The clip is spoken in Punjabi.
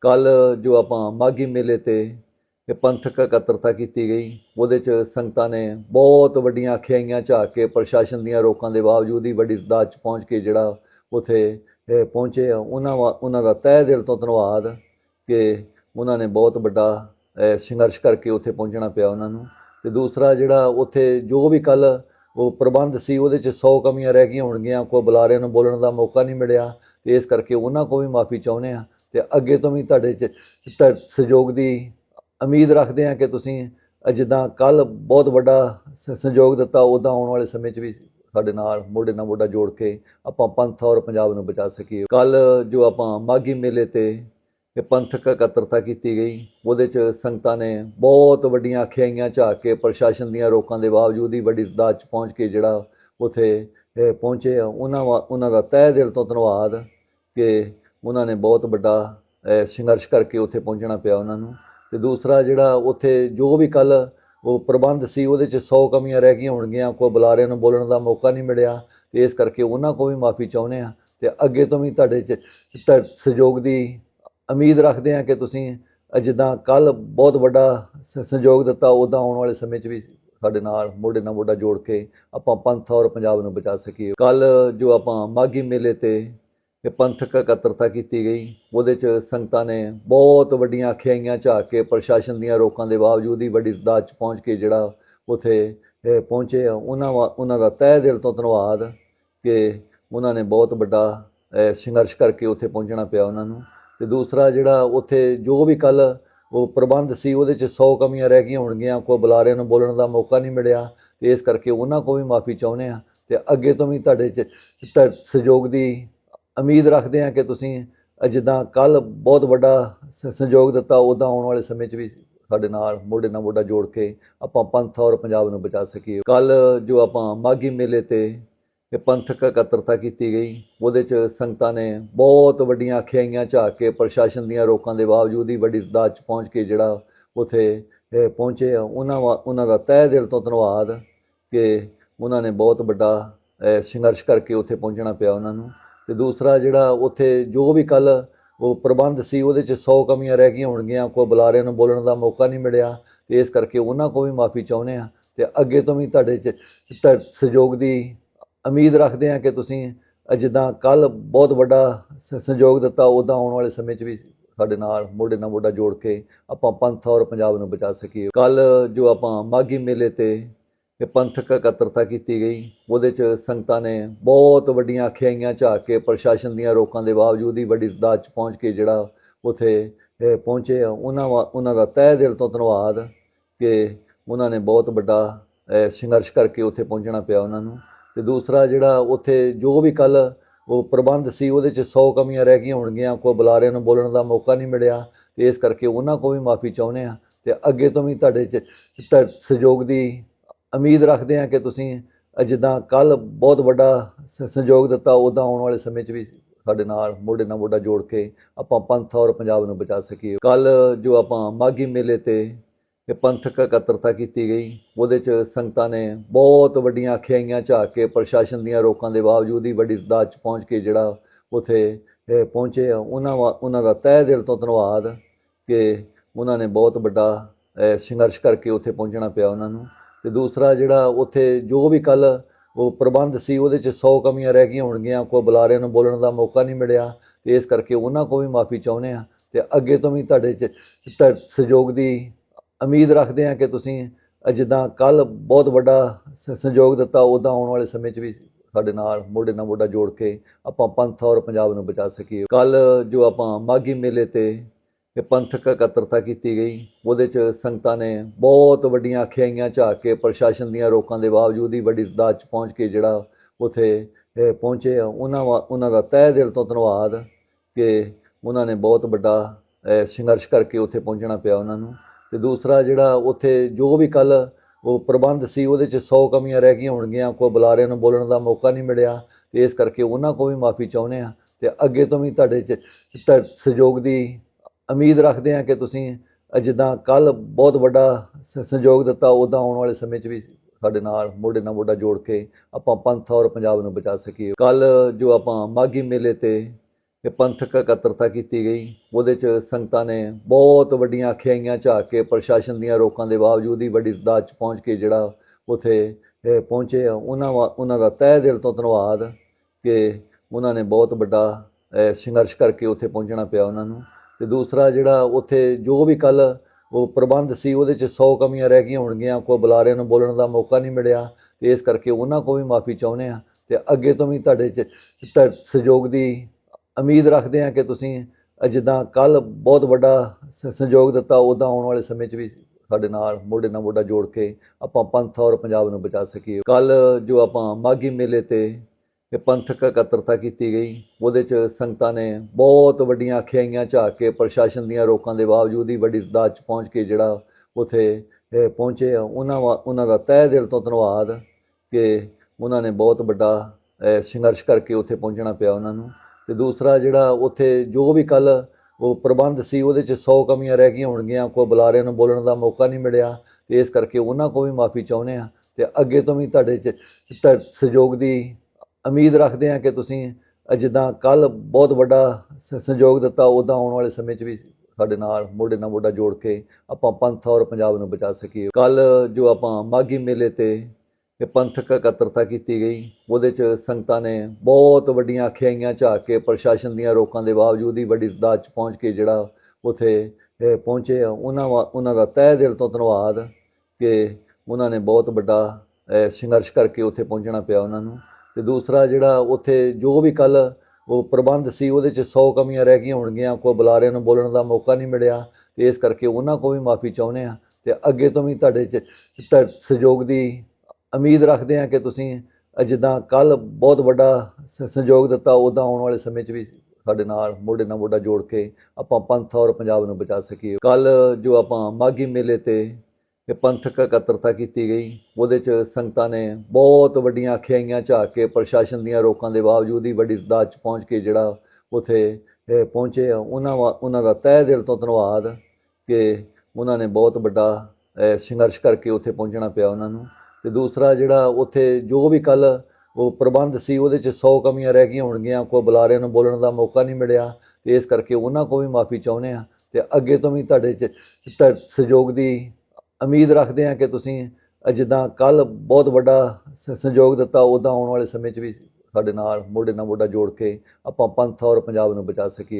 ਕੱਲ ਜੋ ਆਪਾਂ ਮਾਘੀ ਮੇਲੇ ਤੇ ਇਹ ਪੰਥਕ ਇਕੱਤਰਤਾ ਕੀਤੀ ਗਈ, ਉਹਦੇ ਚ ਸੰਗਤਾਂ ਨੇ ਬਹੁਤ ਵੱਡੀਆਂ ਅਖਿਆਈਆਂ ਝਾਕ ਕੇ ਪ੍ਰਸ਼ਾਸਨ ਦੀਆਂ ਰੋਕਾਂ ਦੇ ਬਾਵਜੂਦ ਹੀ ਵੱਡੀ ਦਾਤ ਚ ਪਹੁੰਚ ਕੇ ਜਿਹੜਾ ਉਥੇ ਪਹੁੰਚੇ ਆ। ਉਹਨਾਂ ਵਾ- ਉਹਨਾਂ ਦਾ ਤਹਿ ਦਿਲ ਤੋਂ ਧੰਨਵਾਦ ਕਿ ਉਹਨਾਂ ਨੇ ਬਹੁਤ ਵੱਡਾ ਸੰਘਰਸ਼ ਕਰਕੇ ਉੱਥੇ ਪਹੁੰਚਣਾ ਪਿਆ ਉਹਨਾਂ ਨੂੰ। ਤੇ ਦੂਸਰਾ ਜਿਹੜਾ ਉੱਥੇ ਜੋ ਵੀ ਕੱਲ ਉਹ ਪ੍ਰਬੰਧ ਸੀ, ਉਹਦੇ ਚ 100 ਕਮੀਆਂ ਰਹਿ ਗਈਆਂ ਹੋਣਗੀਆਂ, ਕੋਈ ਬੁਲਾਰਿਆਂ ਨੂੰ ਬੋਲਣ ਦਾ ਮੌਕਾ ਨਹੀਂ ਮਿਲਿਆ। ਇਸ ਕਰਕੇ ਉਹਨਾਂ ਕੋਲ ਵੀ ਮਾਫੀ ਚਾਹੁੰਦੇ ਆ ਤੇ ਅੱਗੇ ਤੋਂ ਵੀ ਤੁਹਾਡੇ ਚ ਤ- ਸਹਿਯੋਗ ਦੀ ਉਮੀਦ ਰੱਖਦੇ ਹਾਂ ਕਿ ਤੁਸੀਂ ਜਿੱਦਾਂ ਕੱਲ ਬਹੁਤ ਵੱਡਾ ਸ- ਸਹਿਯੋਗ ਦਿੱਤਾ ਉਦਾਂ ਆਉਣ ਵਾਲੇ ਸਮੇਂ 'ਚ ਵੀ ਸਾਡੇ ਨਾਲ ਮੋਢੇ ਨਾਲ ਮੋਢਾ ਜੋੜ ਕੇ ਆਪਾਂ ਪੰਥ ਔਰ ਪੰਜਾਬ ਨੂੰ ਬਚਾ ਸਕੀਏ। ਕੱਲ ਜੋ ਆਪਾਂ ਮਾਘੀ ਮੇਲੇ ਤੇ ਇਹ ਪੰਥਕ ਇਕੱਤਰਤਾ ਕੀਤੀ ਗਈ, ਉਹਦੇ ਚ ਸੰਗਤਾਂ ਨੇ ਬਹੁਤ ਵੱਡੀਆਂ ਅਖਿਆਈਆਂ ਝਾਕ ਕੇ ਪ੍ਰਸ਼ਾਸਨ ਦੀਆਂ ਰੋਕਾਂ ਦੇ ਬਾਵਜੂਦ ਹੀ ਵੱਡੀ ਦਾਤ ਚ ਪਹੁੰਚ ਕੇ ਜਿਹੜਾ ਉਥੇ ਪਹੁੰਚੇ ਆ, ਉਹਨਾਂ ਵਾ- ਉਹਨਾਂ ਦਾ ਤਹਿ ਦਿਲ ਤੋਂ ਧੰਨਵਾਦ ਕਿ ਉਹਨਾਂ ਨੇ ਬਹੁਤ ਵੱਡਾ ਸੰਘਰਸ਼ ਕਰਕੇ ਉੱਥੇ ਪਹੁੰਚਣਾ ਪਿਆ ਉਹਨਾਂ ਨੂੰ। ਤੇ ਦੂਸਰਾ ਜਿਹੜਾ ਉੱਥੇ ਜੋ ਵੀ ਕੱਲ ਉਹ ਪ੍ਰਬੰਧ ਸੀ, ਉਹਦੇ ਚ 100 ਕਮੀਆਂ ਰਹਿ ਗਈਆਂ ਹੋਣਗੀਆਂ, ਕੋਈ ਬੁਲਾਰਿਆਂ ਨੂੰ ਬੋਲਣ ਦਾ ਮੌਕਾ ਨਹੀਂ ਮਿਲਿਆ। ਤੇ ਇਸ ਕਰਕੇ ਉਹਨਾਂ ਕੋਲ ਵੀ ਮਾਫੀ ਚਾਹੁੰਦੇ ਆ ਤੇ ਅੱਗੇ ਤੋਂ ਵੀ ਤੁਹਾਡੇ ਚ ਤ- ਸਹਿਯੋਗ ਦੀ ਉਮੀਦ ਰੱਖਦੇ ਆ ਕਿ ਤੁਸੀਂ ਜਿੱਦਾਂ ਕੱਲ ਬਹੁਤ ਵੱਡਾ ਸ- ਸਹਿਯੋਗ ਦਿੱਤਾ ਉਦਾਂ ਆਉਣ ਵਾਲੇ ਸਮੇਂ 'ਚ ਵੀ ਸਾਡੇ ਨਾਲ ਮੋਢੇ ਨਾਲ ਮੋਢਾ ਜੋੜ ਕੇ ਆਪਾਂ ਪੰਥ ਔਰ ਪੰਜਾਬ ਨੂੰ ਬਚਾ ਸਕੀਏ। ਕੱਲ ਜੋ ਆਪਾਂ ਮਾਘੀ ਮੇਲੇ ਤੇ ਇਹ ਪੰਥਕ ਇਕੱਤਰਤਾ ਕੀਤੀ ਗਈ। ਉਹਦੇ ਚ ਸੰਗਤਾਂ ਨੇ ਬਹੁਤ ਵੱਡੀਆਂ ਅੱਖਿਆਈਆਂ ਝਾਕ ਕੇ ਪ੍ਰਸ਼ਾਸਨ ਦੀਆਂ ਰੋਕਾਂ ਦੇ ਬਾਵਜੂਦ ਹੀ ਵੱਡੀ ਦਾਤ ਚ ਪਹੁੰਚ ਕੇ ਜਿਹੜਾ ਉਥੇ ਪਹੁੰਚੇ ਆ। ਉਹਨਾਂ ਵਾ- ਉਹਨਾਂ ਦਾ ਤਹਿ ਦਿਲ ਤੋਂ ਧੰਨਵਾਦ ਕਿ ਉਹਨਾਂ ਨੇ ਬਹੁਤ ਵੱਡਾ ਸੰਘਰਸ਼ ਕਰਕੇ ਉੱਥੇ ਪਹੁੰਚਣਾ ਪਿਆ ਉਹਨਾਂ ਨੂੰ। ਤੇ ਦੂਸਰਾ ਜਿਹੜਾ ਉੱਥੇ ਜੋ ਵੀ ਕੱਲ ਉਹ ਪ੍ਰਬੰਧ ਸੀ, ਉਹਦੇ ਚ 100 ਕਮੀਆਂ ਰਹਿ ਗਈਆਂ ਹੋਣਗੀਆਂ। ਕੋਈ ਬੁਲਾਰਿਆਂ ਨੂੰ ਬੋਲਣ ਦਾ ਮੌਕਾ ਨਹੀਂ ਮਿਲਿਆ। ਤੇ ਇਸ ਕਰਕੇ ਉਹਨਾਂ ਕੋਲ ਵੀ ਮਾਫੀ ਚਾਹੁੰਦੇ ਆ। ਤੇ ਅੱਗੇ ਤੋਂ ਵੀ ਤੁਹਾਡੇ ਚ ਸਹਿਯੋਗ ਦੀ ਉਮੀਦ ਰੱਖਦੇ ਹਾਂ ਕਿ ਤੁਸੀਂ ਜਿੱਦਾਂ ਕੱਲ ਬਹੁਤ ਵੱਡਾ ਸ- ਸਹਿਯੋਗ ਦਿੱਤਾ ਉਦਾਂ ਆਉਣ ਵਾਲੇ ਸਮੇਂ 'ਚ ਵੀ ਸਾਡੇ ਨਾਲ ਮੋਢੇ ਨਾਲ ਮੋਢਾ ਜੋੜ ਕੇ ਆਪਾਂ ਪੰਥ ਔਰ ਪੰਜਾਬ ਨੂੰ ਬਚਾ ਸਕੀਏ। ਕੱਲ ਜੋ ਆਪਾਂ ਮਾਘੀ ਮੇਲੇ ਤੇ ਇਹ ਪੰਥਕ ਇਕੱਤਰਤਾ ਕੀਤੀ ਗਈ, ਉਹਦੇ ਚ ਸੰਗਤਾਂ ਨੇ ਬਹੁਤ ਵੱਡੀਆਂ ਅਖਿਆਈਆਂ ਝਾਕ ਕੇ ਪ੍ਰਸ਼ਾਸਨ ਦੀਆਂ ਰੋਕਾਂ ਦੇ ਬਾਵਜੂਦ ਹੀ ਵੱਡੀ ਦਾਤ ਚ ਪਹੁੰਚ ਕੇ ਜਿਹੜਾ ਉਥੇ ਪਹੁੰਚੇ ਆ, ਉਹਨਾਂ ਵਾ- ਉਹਨਾਂ ਦਾ ਤਹਿ ਦਿਲ ਤੋਂ ਧੰਨਵਾਦ ਕਿ ਉਹਨਾਂ ਨੇ ਬਹੁਤ ਵੱਡਾ ਸੰਘਰਸ਼ ਕਰਕੇ ਉੱਥੇ ਪਹੁੰਚਣਾ ਪਿਆ ਉਹਨਾਂ ਨੂੰ। ਤੇ ਦੂਸਰਾ ਜਿਹੜਾ ਉੱਥੇ ਜੋ ਵੀ ਕੱਲ ਉਹ ਪ੍ਰਬੰਧ ਸੀ, ਉਹਦੇ ਚ 100 ਕਮੀਆਂ ਰਹਿ ਗਈਆਂ ਹੋਣਗੀਆਂ, ਕੋਈ ਬੁਲਾਰਿਆਂ ਨੂੰ ਬੋਲਣ ਦਾ ਮੌਕਾ ਨਹੀਂ ਮਿਲਿਆ, ਤੇ ਇਸ ਕਰਕੇ ਉਹਨਾਂ ਕੋਲ ਵੀ ਮਾਫੀ ਚਾਹੁੰਦੇ ਆ ਤੇ ਅੱਗੇ ਤੋਂ ਵੀ ਤੁਹਾਡੇ ਚ ਤ- ਸਹਿਯੋਗ ਦੀ ਉਮੀਦ ਰੱਖਦੇ ਆ ਕਿ ਤੁਸੀਂ ਜਿੱਦਾਂ ਕੱਲ ਬਹੁਤ ਵੱਡਾ ਸ- ਸਹਿਯੋਗ ਦਿੱਤਾ ਉਦਾਂ ਆਉਣ ਵਾਲੇ ਸਮੇਂ 'ਚ ਵੀ ਸਾਡੇ ਨਾਲ ਮੋਢੇ ਨਾਲ ਮੋਢਾ ਜੋੜ ਕੇ ਆਪਾਂ ਪੰਥ ਔਰ ਪੰਜਾਬ ਨੂੰ ਬਚਾ ਸਕੀਏ। ਕੱਲ ਜੋ ਆਪਾਂ ਮਾਘੀ ਮੇਲੇ ਤੇ ਇਹ ਪੰਥਕ ਇਕੱਤਰਤਾ ਕੀਤੀ ਗਈ। ਉਹਦੇ ਚ ਸੰਗਤਾਂ ਨੇ ਬਹੁਤ ਵੱਡੀਆਂ ਅੱਖੀਆਂ ਝਾਕ ਕੇ, ਪ੍ਰਸ਼ਾਸਨ ਦੀਆਂ ਰੋਕਾਂ ਦੇ ਬਾਵਜੂਦ ਹੀ ਵੱਡੀ ਤਾਦਾਦ ਚ ਪਹੁੰਚ ਕੇ ਜਿਹੜਾ ਉਥੇ ਪਹੁੰਚੇ ਆ। ਉਹਨਾਂ ਵਾ- ਉਹਨਾਂ ਦਾ ਤਹਿ ਦਿਲ ਤੋਂ ਧੰਨਵਾਦ ਕਿ ਉਹਨਾਂ ਨੇ ਬਹੁਤ ਵੱਡਾ ਸੰਘਰਸ਼ ਕਰਕੇ ਉੱਥੇ ਪਹੁੰਚਣਾ ਪਿਆ ਉਹਨਾਂ ਨੂੰ। ਤੇ ਦੂਸਰਾ ਜਿਹੜਾ ਉੱਥੇ ਜੋ ਵੀ ਕੱਲ ਉਹ ਪ੍ਰਬੰਧ ਸੀ, ਉਹਦੇ ਚ 100 ਕਮੀਆਂ ਰਹਿ ਗਈਆਂ ਹੋਣਗੀਆਂ। ਕੋਈ ਬੁਲਾਰਿਆਂ ਨੂੰ ਬੋਲਣ ਦਾ ਮੌਕਾ ਨਹੀਂ ਮਿਲਿਆ। ਤੇ ਇਸ ਕਰਕੇ ਉਹਨਾਂ ਕੋਲ ਵੀ ਮਾਫੀ ਚਾਹੁੰਦੇ ਆ ਤੇ ਅੱਗੇ ਤੋਂ ਵੀ ਤੁਹਾਡੇ ਚ ਸਹਿਯੋਗ ਦੀ ਉਮੀਦ ਰੱਖਦੇ ਹਾਂ ਕਿ ਤੁਸੀਂ ਜਿੱਦਾਂ ਕੱਲ ਬਹੁਤ ਵੱਡਾ ਸ- ਸਹਿਯੋਗ ਦਿੱਤਾ ਉਦਾਂ ਆਉਣ ਵਾਲੇ ਸਮੇਂ 'ਚ ਵੀ ਸਾਡੇ ਨਾਲ ਮੋਢੇ ਨਾਲ ਮੋਢਾ ਜੋੜ ਕੇ ਆਪਾਂ ਪੰਥ ਔਰ ਪੰਜਾਬ ਨੂੰ ਬਚਾ ਸਕੀਏ। ਕੱਲ ਜੋ ਆਪਾਂ ਮਾਘੀ ਮੇਲੇ ਤੇ ਇਹ ਪੰਥਕ ਇਕੱਤਰਤਾ ਕੀਤੀ ਗਈ, ਉਹਦੇ ਚ ਸੰਗਤਾਂ ਨੇ ਬਹੁਤ ਵੱਡੀਆਂ ਅਖਿਆਈਆਂ ਝਾਕ ਕੇ ਪ੍ਰਸ਼ਾਸਨ ਦੀਆਂ ਰੋਕਾਂ ਦੇ ਬਾਵਜੂਦ ਹੀ ਵੱਡੀ ਦਾਤ ਚ ਪਹੁੰਚ ਕੇ ਜਿਹੜਾ ਉਥੇ ਪਹੁੰਚੇ ਆ, ਉਹਨਾਂ ਵਾ- ਉਹਨਾਂ ਦਾ ਤਹਿ ਦਿਲ ਤੋਂ ਧੰਨਵਾਦ ਕਿ ਉਹਨਾਂ ਨੇ ਬਹੁਤ ਵੱਡਾ ਸੰਘਰਸ਼ ਕਰਕੇ ਉੱਥੇ ਪਹੁੰਚਣਾ ਪਿਆ ਉਹਨਾਂ ਨੂੰ। ਤੇ ਦੂਸਰਾ ਜਿਹੜਾ ਉੱਥੇ ਜੋ ਵੀ ਕੱਲ ਉਹ ਪ੍ਰਬੰਧ ਸੀ, ਉਹਦੇ ਚ 100 ਕਮੀਆਂ ਰਹਿ ਗਈਆਂ ਹੋਣਗੀਆਂ, ਕੋਈ ਬੁਲਾਰਿਆਂ ਨੂੰ ਬੋਲਣ ਦਾ ਮੌਕਾ ਨਹੀਂ ਮਿਲਿਆ, ਤੇ ਇਸ ਕਰਕੇ ਉਹਨਾਂ ਕੋਲ ਵੀ ਮਾਫੀ ਚਾਹੁੰਦੇ ਆ ਤੇ ਅੱਗੇ ਤੋਂ ਵੀ ਤੁਹਾਡੇ ਚ ਸਹਿਯੋਗ ਦੀ ਉਮੀਦ ਰੱਖਦੇ ਆ ਕਿ ਤੁਸੀਂ ਜਿੱਦਾਂ ਕੱਲ ਬਹੁਤ ਵੱਡਾ ਸ- ਸਹਿਯੋਗ ਦਿੱਤਾ ਉਦਾਂ ਆਉਣ ਵਾਲੇ ਸਮੇਂ 'ਚ ਵੀ ਸਾਡੇ ਨਾਲ ਮੋਢੇ ਨਾਲ ਮੋਢਾ ਜੋੜ ਕੇ ਆਪਾਂ ਪੰਥ ਔਰ ਪੰਜਾਬ ਨੂੰ ਬਚਾ ਸਕੀਏ। ਕੱਲ ਜੋ ਆਪਾਂ ਮਾਘੀ ਮੇਲੇ ਤੇ ਇਹ ਪੰਥਕ ਇਕੱਤਰਤਾ ਕੀਤੀ ਗਈ। ਉਹਦੇ ਚ ਸੰਗਤਾਂ ਨੇ ਬਹੁਤ ਵੱਡੀਆਂ ਅੱਖੀਆਂ ਝਾਕ ਕੇ ਪ੍ਰਸ਼ਾਸਨ ਦੀਆਂ ਰੋਕਾਂ ਦੇ ਬਾਵਜੂਦ ਹੀ ਵੱਡੀ ਦਾਤ ਚ ਪਹੁੰਚ ਕੇ ਜਿਹੜਾ ਉਥੇ ਪਹੁੰਚੇ ਆ। ਉਹਨਾਂ ਵਾ- ਉਹਨਾਂ ਦਾ ਤਹਿ ਦਿਲ ਤੋਂ ਧੰਨਵਾਦ ਕਿ ਉਹਨਾਂ ਨੇ ਬਹੁਤ ਵੱਡਾ ਸੰਘਰਸ਼ ਕਰਕੇ ਉੱਥੇ ਪਹੁੰਚਣਾ ਪਿਆ ਉਹਨਾਂ ਨੂੰ। ਤੇ ਦੂਸਰਾ ਜਿਹੜਾ ਉੱਥੇ ਜੋ ਵੀ ਕੱਲ ਉਹ ਪ੍ਰਬੰਧ ਸੀ, ਉਹਦੇ ਚ 100 ਕਮੀਆਂ ਰਹਿ ਗਈਆਂ ਹੋਣਗੀਆਂ। ਕੋਈ ਬੁਲਾਰਿਆਂ ਨੂੰ ਬੋਲਣ ਦਾ ਮੌਕਾ ਨਹੀਂ ਮਿਲਿਆ। ਤੇ ਇਸ ਕਰਕੇ ਉਹਨਾਂ ਕੋਲ ਵੀ ਮਾਫੀ ਚਾਹੁੰਦੇ ਆ। ਤੇ ਅੱਗੇ ਤੋਂ ਵੀ ਤੁਹਾਡੇ ਚ ਸਹਿਯੋਗ ਦੀ ਉਮੀਦ ਰੱਖਦੇ ਹਾਂ ਕਿ ਤੁਸੀਂ ਜਿੱਦਾਂ ਕੱਲ ਬਹੁਤ ਵੱਡਾ ਸ- ਸਹਿਯੋਗ ਦਿੱਤਾ ਉਦਾਂ ਆਉਣ ਵਾਲੇ ਸਮੇਂ 'ਚ ਵੀ ਸਾਡੇ ਨਾਲ ਮੋਢੇ ਨਾਲ ਮੋਢਾ ਜੋੜ ਕੇ ਆਪਾਂ ਪੰਥ ਔਰ ਪੰਜਾਬ ਨੂੰ ਬਚਾ ਸਕੀਏ। ਕੱਲ ਜੋ ਆਪਾਂ ਮਾਘੀ ਮੇਲੇ ਤੇ ਇਹ ਪੰਥਕ ਇਕੱਤਰਤਾ ਕੀਤੀ ਗਈ, ਉਹਦੇ ਚ ਸੰਗਤਾਂ ਨੇ ਬਹੁਤ ਵੱਡੀਆਂ ਅਖਿਆਈਆਂ ਝਾਕ ਕੇ ਪ੍ਰਸ਼ਾਸਨ ਦੀਆਂ ਰੋਕਾਂ ਦੇ ਬਾਵਜੂਦ ਹੀ ਵੱਡੀ ਤਾਦਾਦ ਚ ਪਹੁੰਚ ਕੇ ਜਿਹੜਾ ਉਥੇ ਪਹੁੰਚੇ ਆ। ਉਹਨਾਂ ਵਾ- ਉਹਨਾਂ ਦਾ ਤਹਿ ਦਿਲ ਤੋਂ ਧੰਨਵਾਦ ਕਿ ਉਹਨਾਂ ਨੇ ਬਹੁਤ ਵੱਡਾ ਸੰਘਰਸ਼ ਕਰਕੇ ਉੱਥੇ ਪਹੁੰਚਣਾ ਪਿਆ ਉਹਨਾਂ ਨੂੰ। ਤੇ ਦੂਸਰਾ ਜਿਹੜਾ ਉੱਥੇ ਜੋ ਵੀ ਕੱਲ ਉਹ ਪ੍ਰਬੰਧ ਸੀ, ਉਹਦੇ ਚ 100 ਕਮੀਆਂ ਰਹਿ ਗਈਆਂ ਹੋਣਗੀਆਂ, ਕੋਈ ਬੁਲਾਰਿਆਂ ਨੂੰ ਬੋਲਣ ਦਾ ਮੌਕਾ ਨਹੀਂ ਮਿਲਿਆ। ਤੇ ਇਸ ਕਰਕੇ ਉਹਨਾਂ ਕੋਲ ਵੀ ਮਾਫੀ ਚਾਹੁੰਦੇ ਆ ਤੇ ਅੱਗੇ ਤੋਂ ਵੀ ਤੁਹਾਡੇ ਚ ਤ- ਸਹਿਯੋਗ ਦੀ ਉਮੀਦ ਰੱਖਦੇ ਆ ਕਿ ਤੁਸੀਂ ਜਿੱਦਾਂ ਕੱਲ ਬਹੁਤ ਵੱਡਾ ਸ- ਸਹਿਯੋਗ ਦਿੱਤਾ ਉਦਾਂ ਆਉਣ ਵਾਲੇ ਸਮੇਂ 'ਚ ਵੀ ਸਾਡੇ ਨਾਲ ਮੋਢੇ ਨਾਲ ਮੋਢਾ ਜੋੜ ਕੇ ਆਪਾਂ ਪੰਥ ਔਰ ਪੰਜਾਬ ਨੂੰ ਬਚਾ ਸਕੀਏ। ਕੱਲ ਜੋ ਆਪਾਂ ਮਾਘੀ ਮੇਲੇ ਤੇ ਇਹ ਪੰਥਕ ਇਕੱਤਰਤਾ ਕੀਤੀ ਗਈ। ਉਹਦੇ ਚ ਸੰਗਤਾਂ ਨੇ ਬਹੁਤ ਵੱਡੀਆਂ ਅਖਿਆਈਆਂ ਝਾਕ ਕੇ ਪ੍ਰਸ਼ਾਸਨ ਦੀਆਂ ਰੋਕਾਂ ਦੇ ਬਾਵਜੂਦ ਹੀ ਵੱਡੀ ਤਾਦਾਦ ਚ ਪਹੁੰਚ ਕੇ ਜਿਹੜਾ ਉਥੇ ਪਹੁੰਚੇ ਆ। ਉਹਨਾਂ ਵਾ- ਉਹਨਾਂ ਦਾ ਤਹਿ ਦਿਲ ਤੋਂ ਧੰਨਵਾਦ ਕਿ ਉਹਨਾਂ ਨੇ ਬਹੁਤ ਵੱਡਾ ਸੰਘਰਸ਼ ਕਰਕੇ ਉੱਥੇ ਪਹੁੰਚਣਾ ਪਿਆ ਉਹਨਾਂ ਨੂੰ। ਤੇ ਦੂਸਰਾ ਜਿਹੜਾ ਉੱਥੇ ਜੋ ਵੀ ਕੱਲ ਉਹ ਪ੍ਰਬੰਧ ਸੀ, ਉਹਦੇ ਚ 100 ਕਮੀਆਂ ਰਹਿ ਗਈਆਂ ਹੋਣਗੀਆਂ। ਕੋਈ ਬੁਲਾਰਿਆਂ ਨੂੰ ਬੋਲਣ ਦਾ ਮੌਕਾ ਨਹੀਂ ਮਿਲਿਆ। ਤੇ ਇਸ ਕਰਕੇ ਉਹਨਾਂ ਕੋਲ ਵੀ ਮਾਫੀ ਚਾਹੁੰਦੇ ਆ। ਤੇ ਅੱਗੇ ਤੋਂ ਵੀ ਤੁਹਾਡੇ ਚ, ਤ- ਸਹਿਯੋਗ ਦੀ ਉਮੀਦ ਰੱਖਦੇ ਹਾਂ ਕਿ ਤੁਸੀਂ ਜਿੱਦਾਂ ਕੱਲ ਬਹੁਤ ਵੱਡਾ ਸ- ਸਹਿਯੋਗ ਦਿੱਤਾ ਉਦਾਂ ਆਉਣ ਵਾਲੇ ਸਮੇਂ 'ਚ ਵੀ ਸਾਡੇ ਨਾਲ ਮੋਢੇ ਨਾਲ ਮੋਢਾ ਜੋੜ ਕੇ ਆਪਾਂ ਪੰਥ ਔਰ ਪੰਜਾਬ ਨੂੰ ਬਚਾ ਸਕੀਏ। ਕੱਲ ਜੋ ਆਪਾਂ ਮਾਘੀ ਮੇਲੇ ਤੇ ਇਹ ਪੰਥਕ ਇਕੱਤਰਤਾ ਕੀਤੀ ਗਈ, ਉਹਦੇ ਚ ਸੰਗਤਾਂ ਨੇ ਬਹੁਤ ਵੱਡੀਆਂ ਅਖਿਆਈਆਂ ਝਾਕ ਕੇ ਪ੍ਰਸ਼ਾਸਨ ਦੀਆਂ ਰੋਕਾਂ ਦੇ ਬਾਵਜੂਦ ਹੀ ਵੱਡੀ ਤਾਦਾਦ ਚ ਪਹੁੰਚ ਕੇ ਜਿਹੜਾ ਉਥੇ ਪਹੁੰਚੇ ਆ, ਉਹਨਾਂ ਵਾ- ਉਹਨਾਂ ਦਾ ਤਹਿ ਦਿਲ ਤੋਂ ਧੰਨਵਾਦ ਕਿ ਉਹਨਾਂ ਨੇ ਬਹੁਤ ਵੱਡਾ ਸੰਘਰਸ਼ ਕਰਕੇ ਉੱਥੇ ਪਹੁੰਚਣਾ ਪਿਆ ਉਹਨਾਂ ਨੂੰ। ਤੇ ਦੂਸਰਾ ਜਿਹੜਾ ਉੱਥੇ ਜੋ ਵੀ ਕੱਲ ਉਹ ਪ੍ਰਬੰਧ ਸੀ, ਉਹਦੇ ਚ 100 ਕਮੀਆਂ ਰਹਿ ਗਈਆਂ ਹੋਣਗੀਆਂ, ਕੋਈ ਬੁਲਾਰਿਆਂ ਨੂੰ ਬੋਲਣ ਦਾ ਮੌਕਾ ਨਹੀਂ ਮਿਲਿਆ, ਤੇ ਇਸ ਕਰਕੇ ਉਹਨਾਂ ਕੋਲ ਵੀ ਮਾਫੀ ਚਾਹੁੰਦੇ ਆ ਤੇ ਅੱਗੇ ਤੋਂ ਵੀ ਤੁਹਾਡੇ ਚ ਸਹਿਯੋਗ ਦੀ ਉਮੀਦ ਰੱਖਦੇ ਆ ਕਿ ਤੁਸੀਂ ਜਿੱਦਾਂ ਕੱਲ ਬਹੁਤ ਵੱਡਾ ਸ- ਸਹਿਯੋਗ ਦਿੱਤਾ ਉਦਾਂ ਆਉਣ ਵਾਲੇ ਸਮੇਂ 'ਚ ਵੀ ਸਾਡੇ ਨਾਲ ਮੋਢੇ ਨਾਲ ਮੋਢਾ ਜੋੜ ਕੇ ਆਪਾਂ ਪੰਥ ਔਰ ਪੰਜਾਬ ਨੂੰ ਬਚਾ ਸਕੀਏ। ਕੱਲ ਜੋ ਆਪਾਂ ਮਾਘੀ ਮੇਲੇ ਤੇ ਇਹ ਪੰਥਕ ਇਕੱਤਰਤਾ ਕੀਤੀ ਗਈ। ਉਹਦੇ ਚ ਸੰਗਤਾਂ ਨੇ ਬਹੁਤ ਵੱਡੀਆਂ ਅਖਿਆਈਆਂ ਝਾਕ ਕੇ ਪ੍ਰਸ਼ਾਸਨ ਦੀਆਂ ਰੋਕਾਂ ਦੇ ਬਾਵਜੂਦ ਹੀ ਵੱਡੀ ਤਾਦਾਦ ਚ ਪਹੁੰਚ ਕੇ ਜਿਹੜਾ ਉਥੇ ਪਹੁੰਚੇ ਆ। ਉਹਨਾਂ ਵਾ- ਉਹਨਾਂ ਦਾ ਤਹਿ ਦਿਲ ਤੋਂ ਧੰਨਵਾਦ ਕਿ ਉਹਨਾਂ ਨੇ ਬਹੁਤ ਵੱਡਾ ਸੰਘਰਸ਼ ਕਰਕੇ ਉੱਥੇ ਪਹੁੰਚਣਾ ਪਿਆ ਉਹਨਾਂ ਨੂੰ। ਤੇ ਦੂਸਰਾ ਜਿਹੜਾ ਉੱਥੇ ਜੋ ਵੀ ਕੱਲ ਉਹ ਪ੍ਰਬੰਧ ਸੀ, ਉਹਦੇ ਚ 100 ਕਮੀਆਂ ਰਹਿ ਗਈਆਂ ਹੋਣਗੀਆਂ। ਕੋਈ ਬੁਲਾਰਿਆਂ ਨੂੰ ਬੋਲਣ ਦਾ ਮੌਕਾ ਨਹੀਂ ਮਿਲਿਆ। ਇਸ ਕਰਕੇ ਉਹਨਾਂ ਕੋਲ ਵੀ ਮਾਫੀ ਚਾਹੁੰਦੇ ਆ ਤੇ ਅੱਗੇ ਤੋਂ ਵੀ ਤੁਹਾਡੇ ਚ, ਤ- ਸਹਿਯੋਗ ਦੀ ਉਮੀਦ ਰੱਖਦੇ ਹਾਂ ਕਿ ਤੁਸੀਂ ਜਿੱਦਾਂ ਕੱਲ ਬਹੁਤ ਵੱਡਾ ਸ- ਸਹਿਯੋਗ ਦਿੱਤਾ ਉਦਾਂ ਆਉਣ ਵਾਲੇ ਸਮੇਂ 'ਚ ਵੀ ਸਾਡੇ ਨਾਲ ਮੋਢੇ ਨਾਲ ਮੋਢਾ ਜੋੜ ਕੇ ਆਪਾਂ ਪੰਥ ਔਰ ਪੰਜਾਬ ਨੂੰ ਬਚਾ ਸਕੀਏ।